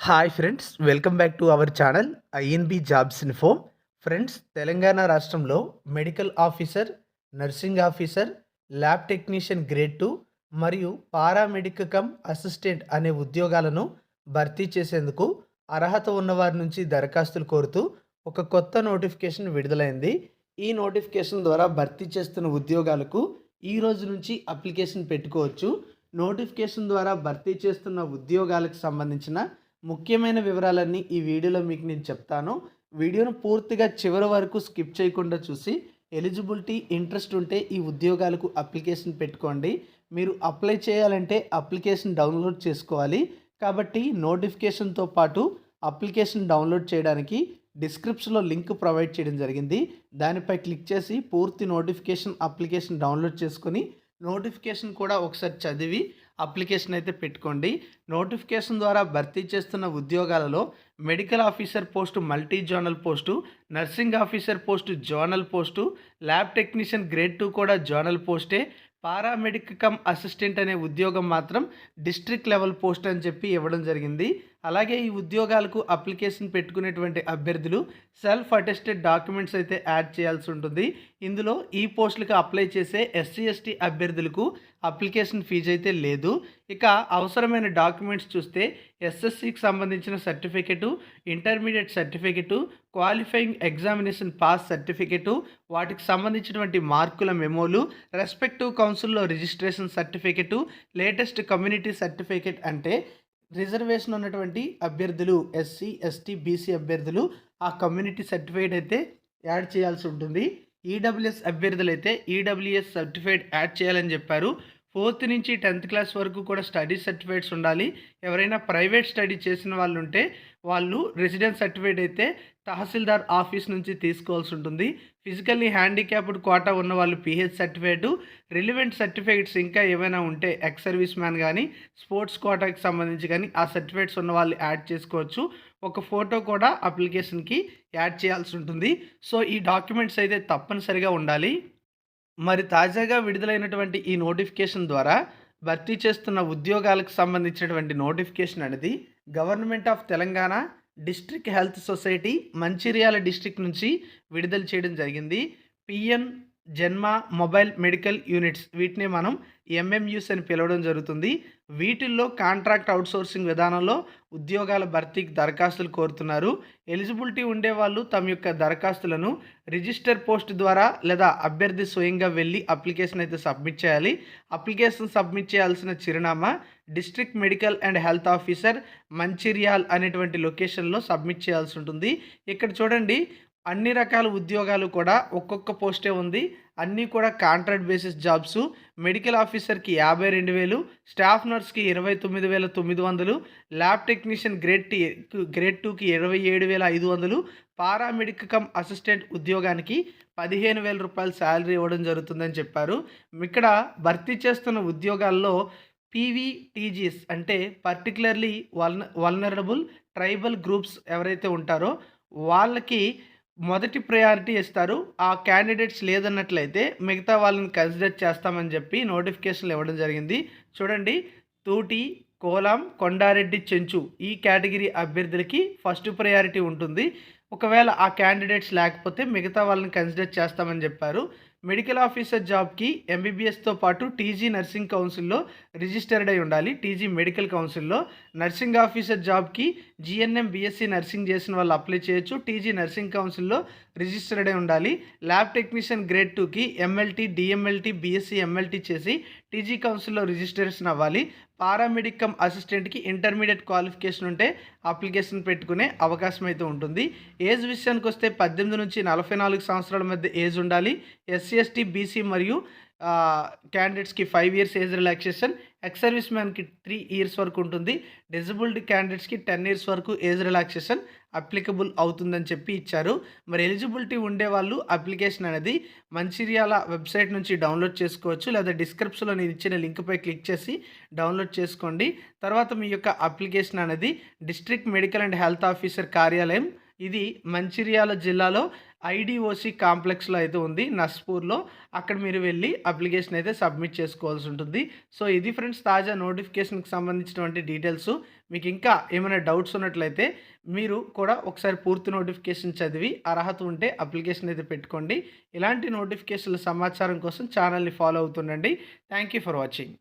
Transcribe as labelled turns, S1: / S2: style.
S1: Hi friends welcome back to our channel INB jobs info friends Telangana రాష్ట్రంలో medical officer nursing officer lab technician grade two మరియు paramedic cum assistant అనే ఉద్యోగాలను భర్తీ చేసేందుకు అర్హత ఉన్నవారి నుంచి దరఖాస్తులు కోరుతూ ఒక కొత్త నోటిఫికేషన్ విడుదలైంది. ఈ నోటిఫికేషన్ ద్వారా భర్తీ చేస్తున్న ఉద్యోగాలకు ఈ రోజు నుంచి అప్లికేషన్ పెట్టుకోవచ్చు. నోటిఫికేషన్ ద్వారా భర్తీ చేస్తున్న ఉద్యోగాలకు సంబంధించిన ముఖ్యమైన వివరాలన్నీ ఈ వీడియోలో మీకు నేను చెప్తాను. వీడియోను పూర్తిగా చివరి వరకు స్కిప్ చేయకుండా చూసి ఎలిజిబిలిటీ ఇంట్రెస్ట్ ఉంటే ఈ ఉద్యోగాలకు అప్లికేషన్ పెట్టుకోండి. మీరు అప్లై చేయాలంటే అప్లికేషన్ డౌన్లోడ్ చేసుకోవాలి. కాబట్టి నోటిఫికేషన్తో పాటు అప్లికేషన్ డౌన్లోడ్ చేయడానికి డిస్క్రిప్షన్లో లింక్ ప్రొవైడ్ చేయడం జరిగింది. దానిపై క్లిక్ చేసి పూర్తి నోటిఫికేషన్ అప్లికేషన్ డౌన్లోడ్ చేసుకొని నోటిఫికేషన్ కూడా ఒకసారి చదివి అప్లికేషన్ అయితే పెట్టుకోండి. నోటిఫికేషన్ ద్వారా భర్తీ చేస్తున్న ఉద్యోగాలలో medical officer post multi zonal post nursing officer post zonal post lab technician grade two కూడా జోనల్ పోస్టే. పారామెడిక్ కమ్ అసిస్టెంట్ అనే ఉద్యోగం మాత్రం డిస్ట్రిక్ట్ లెవెల్ పోస్ట్ అని చెప్పి ఇవ్వడం జరిగింది. అలాగే ఈ ఉద్యోగాలకు అప్లికేషన్ పెట్టుకునేటువంటి అభ్యర్థులు సెల్ఫ్ అటెస్టెడ్ డాక్యుమెంట్స్ అయితే యాడ్ చేయాల్సి ఉంటుంది. ఇందులో ఈ పోస్టులకు అప్లై చేసే ఎస్సీ ఎస్టీ అభ్యర్థులకు అప్లికేషన్ ఫీజు అయితే లేదు. ఇక అవసరమైన డాక్యుమెంట్స్ చూస్తే ఎస్ఎస్సికి సంబంధించిన certificate intermediate certificate qualifying examination pass certificate వాటికి సంబంధించినటువంటి మార్కుల మెమోలు రెస్పెక్టివ్ కౌన్సిల్లో registration certificate latest community certificate అంటే రిజర్వేషన్ ఉన్నటువంటి అభ్యర్థులు ఎస్సీ ఎస్టీ బీసీ అభ్యర్థులు ఆ కమ్యూనిటీ సర్టిఫైడ్ అయితే యాడ్ చేయాల్సి ఉంటుంది. ఈడబ్ల్యూఎస్ అభ్యర్థులు అయితే ఈడబ్ల్యూఎస్ సర్టిఫైడ్ యాడ్ చేయాలని చెప్పారు. ఫోర్త్ నుంచి టెన్త్ క్లాస్ వరకు కూడా స్టడీ సర్టిఫికేట్స్ ఉండాలి. ఎవరైనా ప్రైవేట్ స్టడీ చేసిన వాళ్ళు ఉంటే వాళ్ళు రెసిడెన్స్ సర్టిఫికేట్ అయితే తహసీల్దార్ ఆఫీస్ నుంచి తీసుకోవాల్సి ఉంటుంది. ఫిజికల్లీ హ్యాండిక్యాప్డ్ కోటా ఉన్న వాళ్ళు పిహెచ్ సర్టిఫికేటు రిలివెంట్ సర్టిఫికేట్స్ ఇంకా ఏమైనా ఉంటే ఎక్స్ సర్వీస్ మ్యాన్ కానీ స్పోర్ట్స్ కోటాకి సంబంధించి కానీ ఆ సర్టిఫికేట్స్ ఉన్న వాళ్ళు యాడ్ చేసుకోవచ్చు. ఒక ఫోటో కూడా అప్లికేషన్కి యాడ్ చేయాల్సి ఉంటుంది. సో ఈ డాక్యుమెంట్స్ అయితే తప్పనిసరిగా ఉండాలి. మరి తాజాగా విడుదలైనటువంటి ఈ నోటిఫికేషన్ ద్వారా భర్తీ చేస్తున్న ఉద్యోగాలకు సంబంధించినటువంటి నోటిఫికేషన్ అనేది government of Telangana district health society Mancherial district నుంచి విడుదల చేయడం జరిగింది. పిఎన్ జన్మ మొబైల్ మెడికల్ యూనిట్స్ వీటిని మనం ఎంఎంయూస్ అని పిలవడం జరుగుతుంది. వీటిల్లో కాంట్రాక్ట్ అవుట్సోర్సింగ్ విధానంలో ఉద్యోగాల భర్తీకి దరఖాస్తులు కోరుతున్నారు. ఎలిజిబిలిటీ ఉండేవాళ్ళు తమ యొక్క దరఖాస్తులను రిజిస్టర్ పోస్ట్ ద్వారా లేదా అభ్యర్థి స్వయంగా వెళ్ళి అప్లికేషన్ అయితే సబ్మిట్ చేయాలి. అప్లికేషన్ సబ్మిట్ చేయాల్సిన చిరునామా district medical and health officer Mancherial అనేటువంటి లొకేషన్లో సబ్మిట్ చేయాల్సి ఉంటుంది. ఇక్కడ చూడండి అన్ని రకాల ఉద్యోగాలు కూడా ఒక్కొక్క పోస్టే ఉంది. అన్నీ కూడా కాంట్రాక్ట్ బేసిస్ జాబ్స్. మెడికల్ ఆఫీసర్కి యాభై రెండు వేలు స్టాఫ్ నర్స్కి ఇరవై తొమ్మిది వేల తొమ్మిది వందలు ల్యాబ్ టెక్నీషియన్ గ్రేడ్ టీ గ్రేడ్ టూకి ఇరవై ఏడు వేల ఐదు వందలు పారామెడిక్ కమ్ అసిస్టెంట్ ఉద్యోగానికి పదిహేను వేల రూపాయలు శాలరీ ఇవ్వడం జరుగుతుందని చెప్పారు. ఇక్కడ భర్తీ చేస్తున్న ఉద్యోగాల్లో పీవీటీజీస్ అంటే particularly vulner vulnerable tribal groups ఎవరైతే ఉంటారో వాళ్ళకి మొదటి ప్రయారిటీ ఇస్తారు. ఆ క్యాండిడేట్స్ లేదన్నట్లయితే మిగతా వాళ్ళని కన్సిడర్ చేస్తామని చెప్పి నోటిఫికేషన్లు ఇవ్వడం జరిగింది. చూడండి తూటి కోలాం కొండారెడ్డి చెంచు ఈ కేటగిరీ అభ్యర్థులకి ఫస్ట్ ప్రయారిటీ ఉంటుంది. ఒకవేళ ఆ క్యాండిడేట్స్ లేకపోతే మిగతా వాళ్ళని కన్సిడర్ చేస్తామని చెప్పారు. మెడికల్ ఆఫీసర్ జాబ్కి ఎంబీబీఎస్తో పాటు టీజీ నర్సింగ్ కౌన్సిల్లో రిజిస్టర్డ్ అయి ఉండాలి. టీజీ మెడికల్ కౌన్సిల్లో నర్సింగ్ ఆఫీసర్ జాబ్కి జిఎన్ఎం బీఎస్సీ నర్సింగ్ చేసిన వాళ్ళు అప్లై చేయొచ్చు. టీజీ నర్సింగ్ కౌన్సిల్లో రిజిస్టర్డ్ అయి ఉండాలి. ల్యాబ్ టెక్నీషియన్ గ్రేడ్ టూకి ఎంఎల్టీ డిఎంఎల్టీ బీఎస్సీ ఎంఎల్టీ చేసి టీజీ కౌన్సిల్లో రిజిస్ట్రేషన్ అవ్వాలి. పారామెడికమ్ అసిస్టెంట్కి ఇంటర్మీడియట్ క్వాలిఫికేషన్ ఉంటే అప్లికేషన్ పెట్టుకునే అవకాశం అయితే ఉంటుంది. ఏజ్ విషయానికి వస్తే పద్దెనిమిది నుంచి నలభై నాలుగు సంవత్సరాల మధ్య ఏజ్ ఉండాలి. ఎస్సీ ఎస్టీ బీసీ మరియు క్యాండిడేట్స్కి five years age relaxation ex service మ్యాన్కి three years వరకు ఉంటుంది. డిజబుల్డ్ క్యాండిడేట్స్కి టెన్ ఇయర్స్ వరకు ఏజ్ రిలాక్సేషన్ అప్లికబుల్ అవుతుందని చెప్పి ఇచ్చారు. మరి ఎలిజిబిలిటీ ఉండే వాళ్ళు అప్లికేషన్ అనేది మంచిర్యాల వెబ్సైట్ నుంచి డౌన్లోడ్ చేసుకోవచ్చు. లేదా డిస్క్రిప్షన్లో నేను ఇచ్చిన లింక్పై క్లిక్ చేసి డౌన్లోడ్ చేసుకోండి. తర్వాత మీ యొక్క అప్లికేషన్ అనేది district medical and health officer కార్యాలయం ఇది మంచిర్యాల జిల్లాలో ఐడిఓసి కాంప్లెక్స్లో అయితే ఉంది నస్పూర్లో. అక్కడ మీరు వెళ్ళి అప్లికేషన్ అయితే సబ్మిట్ చేసుకోవాల్సి ఉంటుంది. సో ఇది ఫ్రెండ్స్ తాజా నోటిఫికేషన్కి సంబంధించినటువంటి డీటెయిల్స్. మీకు ఇంకా ఏమైనా డౌట్స్ ఉన్నట్లయితే మీరు కూడా ఒకసారి పూర్తి నోటిఫికేషన్ చదివి అర్హత ఉంటే అప్లికేషన్ అయితే పెట్టుకోండి. ఇలాంటి నోటిఫికేషన్ల సమాచారం కోసం ఛానల్ని follow అవుతుండండి. Thank you for watching.